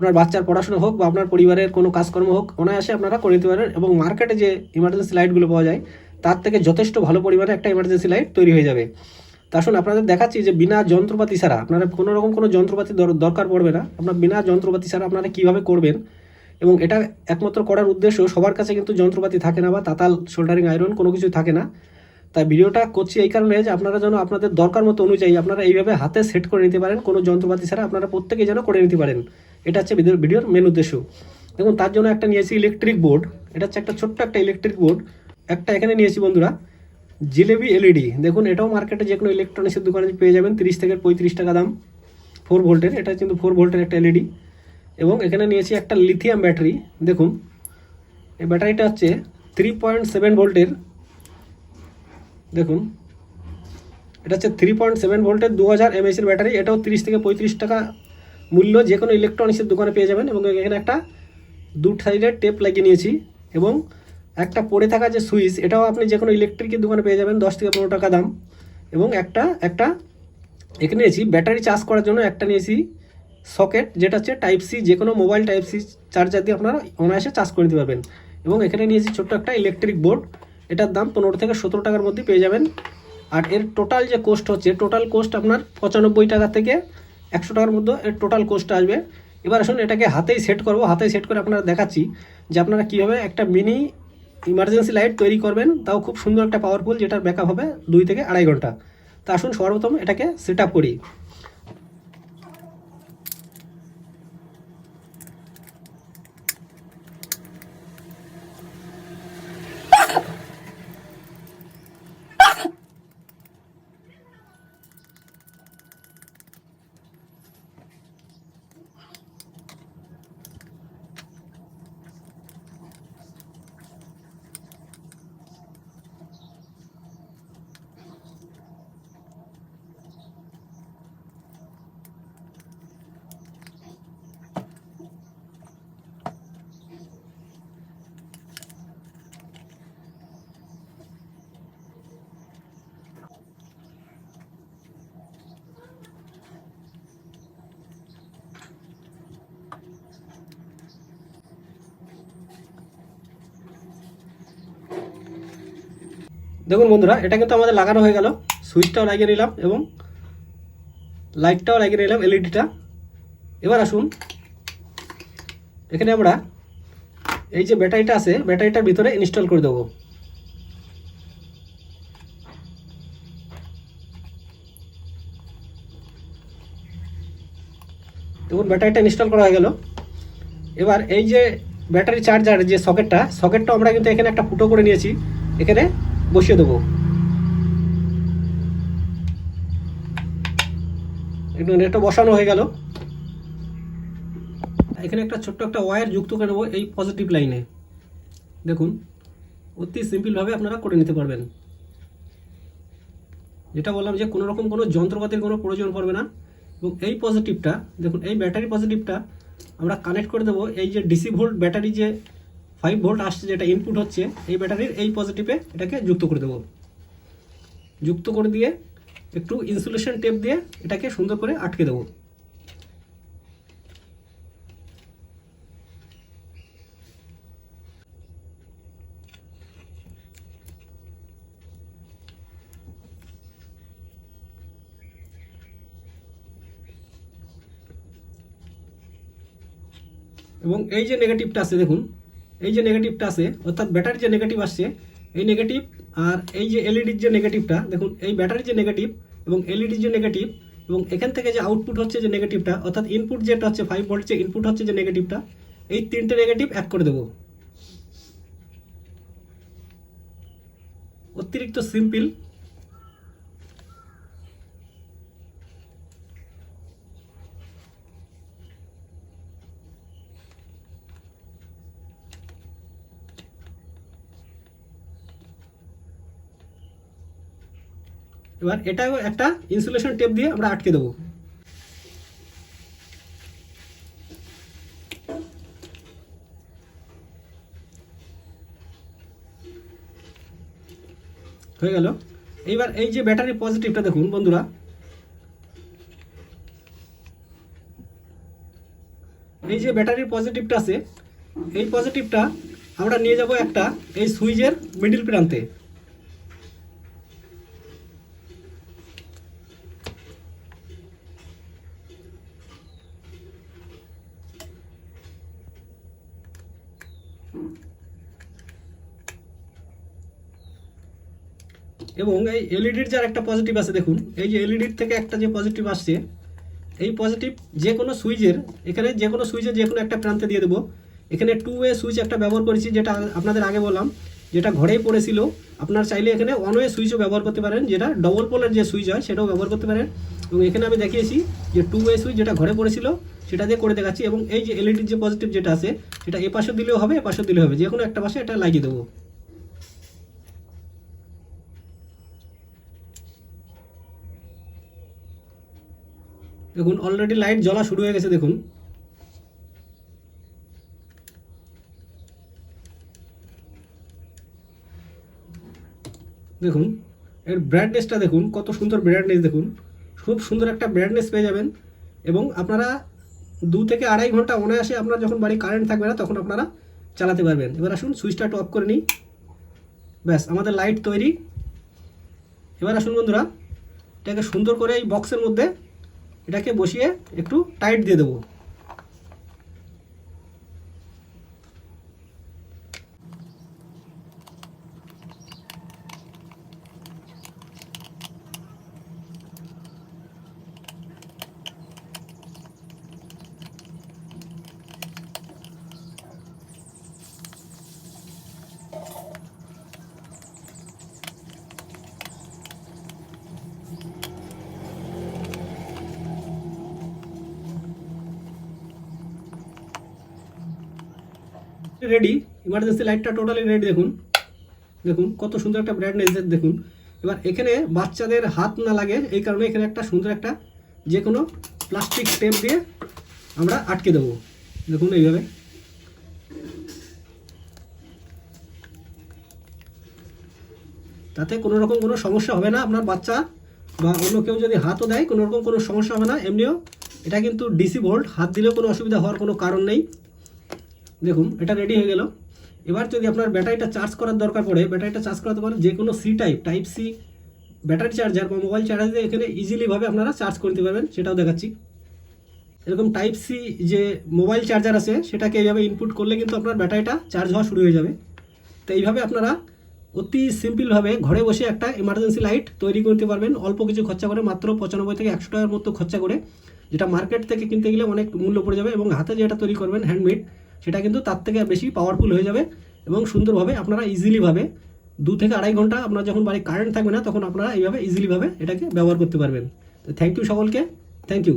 আপনার বাচ্চার পড়াশোনা হোক বা আপনার পরিবারের কোনো কাজকর্ম হোক, অনায়াসে আপনারা করে নিতে পারেন এবং মার্কেটে যে ইমার্জেন্সি লাইটগুলো পাওয়া যায়, তার থেকে যথেষ্ট ভালো পরিমাণে একটা ইমার্জেন্সি লাইট তৈরি হয়ে যাবে। তা আসুন আপনাদের দেখাচ্ছি যে বিনা যন্ত্রপাতি ছাড়া আপনারা কোনো রকম কোনো যন্ত্রপাতি দর- দরকার পড়বে না। আপনার বিনা যন্ত্রপাতি ছাড়া আপনারা কীভাবে করবেন? এবং এটা একমাত্র করার উদ্দেশ্য, সবার কাছে কিন্তু যন্ত্রপাতি থাকে না বা তাতাল শোল্ডারিং আয়রন কোনো কিছু থাকে না। তাই ভিডিওটা করছি এই কারণে যে আপনারা যেন আপনাদের দরকার মতো অনুযায়ী আপনারা এইভাবে হাতে সেট করে নিতে পারেন, কোনো যন্ত্রপাতি ছাড়া আপনারা প্রত্যেকেই যেন করে নিতে পারেন। এটা হচ্ছে ভিডিওর মেন উদ্দেশ্য। দেখুন, তার জন্য একটা নিয়েছি ইলেকট্রিক বোর্ড এটা হচ্ছে একটা ছোট্ট একটা ইলেকট্রিক বোর্ড একটা এখানে নিয়েছি বন্ধুরা, জিলেবি এলইডি দেখুন, এটাও মার্কেটে যে কোনো ইলেকট্রনিক্সের দোকানে পেয়ে যাবেন, তিরিশ থেকে পঁয়ত্রিশ টাকা দাম ফোর ভোল্টের এটা কিন্তু ফোর ভোল্টের একটা এলইডি এবং এখানে নিয়েছি একটা লিথিয়াম ব্যাটারি দেখুন, এই ব্যাটারিটা হচ্ছে থ্রি পয়েন্ট সেভেন ভোল্টের দেখুন, এটা হচ্ছে থ্রি পয়েন্ট সেভেন ভোল্টের দু হাজার এমএসের ব্যাটারি এটাও তিরিশ থেকে পঁয়ত্রিশ টাকা মূল্য যে কোনো ইলেকট্রনিক্সের দোকানে পেয়ে যাবেন এবং এখানে একটা দু সাইডের টেপ লাগিয়ে নিয়েছি এবং একটা পড়ে থাকা যে সুইচ, এটাও আপনি যে কোনো ইলেকট্রিকের দোকানে পেয়ে যাবেন দশ থেকে পনেরো টাকা দাম। এবং একটা একটা এখানে নিয়েছি ব্যাটারি চার্জ করার জন্য একটা নিয়েছি সকেট যেটা হচ্ছে টাইপ সি যে কোনো মোবাইল টাইপ সি চার্জার দিয়ে আপনারা অনায়াসে চার্জ করে নিতে পারবেন। এবং এখানে নিয়েছি ছোট্ট একটা ইলেকট্রিক বোর্ড এটার দাম পনেরো থেকে সতেরো টাকার মধ্যে পেয়ে যাবেন। আর এর টোটাল যে কোস্ট হচ্ছে টোটাল কোস্ট আপনার পঁচানব্বই টাকা থেকে একশো টাকার মধ্যে এর টোটাল কোস্ট আসবে। এবার আসুন, এটাকে হাতেই সেট করব। হাতেই সেট করে আপনারা দেখাচ্ছি যে আপনারা কীভাবে একটা মিনি ইমার্জেন্সি লাইট তৈরি করবেন। তাও খুব সুন্দর একটা পাওয়ারফুল যেটার ব্যাকআপ হবে দুই থেকে আড়াই ঘণ্টা। তা আসুন, সর্বপ্রথম এটাকে সেট আপ করি। দেখুন বন্ধুরা, এটা কিন্তু আমাদের লাগানো হয়ে গেল। সুইচটাও লাগিয়ে নিলাম এবং লাইটটাও লাগিয়ে নিলাম এলইডিটা এবার আসুন, এখানে আমরা এই যে ব্যাটারিটা আছে, ব্যাটারিটার ভিতরে ইনস্টল করে দেবো। দেখুন, ব্যাটারিটা ইনস্টল করা হয়ে গেল। এবার এই যে ব্যাটারি চার্জার যে সকেটটা সকেটটা আমরা কিন্তু এখানে একটা ফুটো করে নিয়েছি। এখানে বসিয়ে দেবো। একটু নেটটা বসানো হয়ে গেল। এখানে একটা ছোট্ট একটা ওয়্যার যুক্ত করে নেব এই পজিটিভ লাইনে দেখুন, অতি সিম্পলভাবে আপনারা করে নিতে পারবেন। যেটা বললাম যে কোনো রকম কোনো যন্ত্রপাতির কোনো প্রয়োজন পড়বে না। এবং এই পজিটিভটা দেখুন, এই ব্যাটারি পজিটিভটা আমরা কানেক্ট করে দেবো এই যে ডিসি ভোল্ট ব্যাটারি যে ফাইভ ভোল্ট আসছে যেটা ইনপুট হচ্ছে, এই ব্যাটারির এই পজিটিভে এটাকে যুক্ত করে দেবো। যুক্ত করে দিয়ে একটু ইনসুলেশন টেপ দিয়ে এটাকে সুন্দর করে আটকে দেবো। এবং এই যে নেগেটিভটা আছে, দেখুন এই যে নেগেটিভটা আছে, অর্থাৎ ব্যাটারির যে নেগেটিভ আসছে, এই নেগেটিভ আর এই যে এলইডির যে নেগেটিভটা দেখুন, এই ব্যাটারির যে নেগেটিভ এবং এলইডির যে নেগেটিভ এবং এখান থেকে যে আউটপুট হচ্ছে যে নেগেটিভটা অর্থাৎ ইনপুট যেটা হচ্ছে ফাইভ ভোল্ট যে ইনপুট হচ্ছে যে নেগেটিভটা এই তিনটে নেগেটিভ অ্যাড করে দেবো। অতিরিক্ত সিম্পল এবার এটাও একটা ইনসুলেশন টেপ দিয়ে আমরা আটকে দেবো। হয়ে গেল। এইবার এই যে ব্যাটারি পজিটিভটা দেখুন বন্ধুরা। এই যে ব্যাটারির পজিটিভটা আছে, এই পজিটিভটা আমরা নিয়ে যাব একটা এই সুইচের মিডিল প্রান্তে। এবং এই এলইডির যার একটা পজিটিভ আছে, দেখুন, এই যে এলইডির থেকে একটা যে পজিটিভ আসছে, এই পজিটিভ যে কোনো সুইচের এখানে যে কোনো সুইচের যে কোনো একটা প্রান্তে দিয়ে দেবো। এখানে টু ওয়ে সুইচ একটা ব্যবহার করেছি, যেটা আপনাদের আগে বললাম, যেটা ঘরেই পড়েছিল। আপনার চাইলে এখানে ওয়ান ওয়ে সুইচও ব্যবহার করতে পারেন, যেটা ডবল পোলের যে সুইচ হয়, সেটাও ব্যবহার করতে পারেন। এবং এখানে আমি দেখিয়েছি যে টু ওয়ে সুইচ যেটা ঘরে পড়েছিল, সেটা দিয়ে করে দেখাচ্ছি। এবং এই যে এলইডির যে পজিটিভ যেটা আছে, সেটা এ পাশে দিলেও হবে, এ পাশে দিলেও হবে। যে কোনো একটা পাশে এটা লাগিয়ে দেবো। দেখুন অলরেডি লাইট জ্বলা শুরু হয়ে গেছে, দেখুন। দেখুন, এর ব্রাইটনেসটা দেখুন, কত সুন্দর ব্রাইটনেস দেখুন। খুব সুন্দর একটা ব্রাইটনেস পেয়ে যাবেন। এবং আপনারা দু থেকে আড়াই ঘণ্টা অনায়াসে আপনার যখন বাড়ি কারেন্ট থাকবে না, তখন আপনারা চালাতে পারবেন। এবার আসুন সুইচটা একটু অফ করে নিই। ব্যাস, আমাদের লাইট তৈরি। এবার আসুন বন্ধুরা, এটাকে সুন্দর করে এই বক্সের মধ্যে এটাকে বসিয়ে একটু টাইট দিয়ে দেবো। রেডি ইমার্জেন্সি লাইটটা টোটালি রেডি দেখুন। দেখুন, কত সুন্দর একটা ব্রাইটনেস দেখুন। এবার এখানে বাচ্চাদের হাত না লাগে, এই কারণে এখানে একটা সুন্দর একটা যে কোনো প্লাস্টিক টেপ দিয়ে আমরা আটকে দেবো। দেখুন এইভাবে। তাতে কোনো রকম কোনো সমস্যা হবে না, আপনার বাচ্চা বা অন্য কেউ যদি হাতও দেয়, কোনো রকম কোনো সমস্যা হবে না। এমনিও এটা কিন্তু ডিসি ভোল্ট হাত দিলেও কোনো অসুবিধা হওয়ার কোনো কারণ নেই। দেখুন, এটা রেডি হয়ে গেল। এবার যদি আপনার ব্যাটারিটা চার্জ করার দরকার পড়ে ব্যাটারিটা চার্জ করাতে পারেন যে কোনো C type type C battery charger বা মোবাইল চার্জার দিয়ে এখানে ইজিলিভাবে আপনারা চার্জ করতে পারবেন, সেটাও দেখাচ্ছি। এরকম টাইপ সি যে মোবাইল চার্জার আছে, সেটাকে এইভাবে ইনপুট করলে কিন্তু আপনার ব্যাটারিটা চার্জ হওয়া শুরু হয়ে যাবে। তো এইভাবে আপনারা অতি সিম্পলভাবে ঘরে বসে একটা এমার্জেন্সি লাইট তৈরি করতে পারবেন, অল্প কিছু খরচা করে, মাত্র পঁচানব্বই থেকে একশো টাকার মতো খরচা করে, যেটা মার্কেট থেকে কিনতে গেলে অনেক মূল্য পড়ে যাবে এবং হাতে যেটা তৈরি করবেন হ্যান্ডমেড সেটা কিন্তু তার থেকে বেশি পাওয়ারফুল হয়ে যাবে এবং সুন্দরভাবে আপনারা ইজিলিভাবে দু থেকে আড়াই ঘণ্টা আপনার যখন বাড়ি কারেন্ট থাকবে না, তখন আপনারা এইভাবে ইজিলিভাবে এটাকে ব্যবহার করতে পারবেন। তো থ্যাংক ইউ সকলকে। Thank you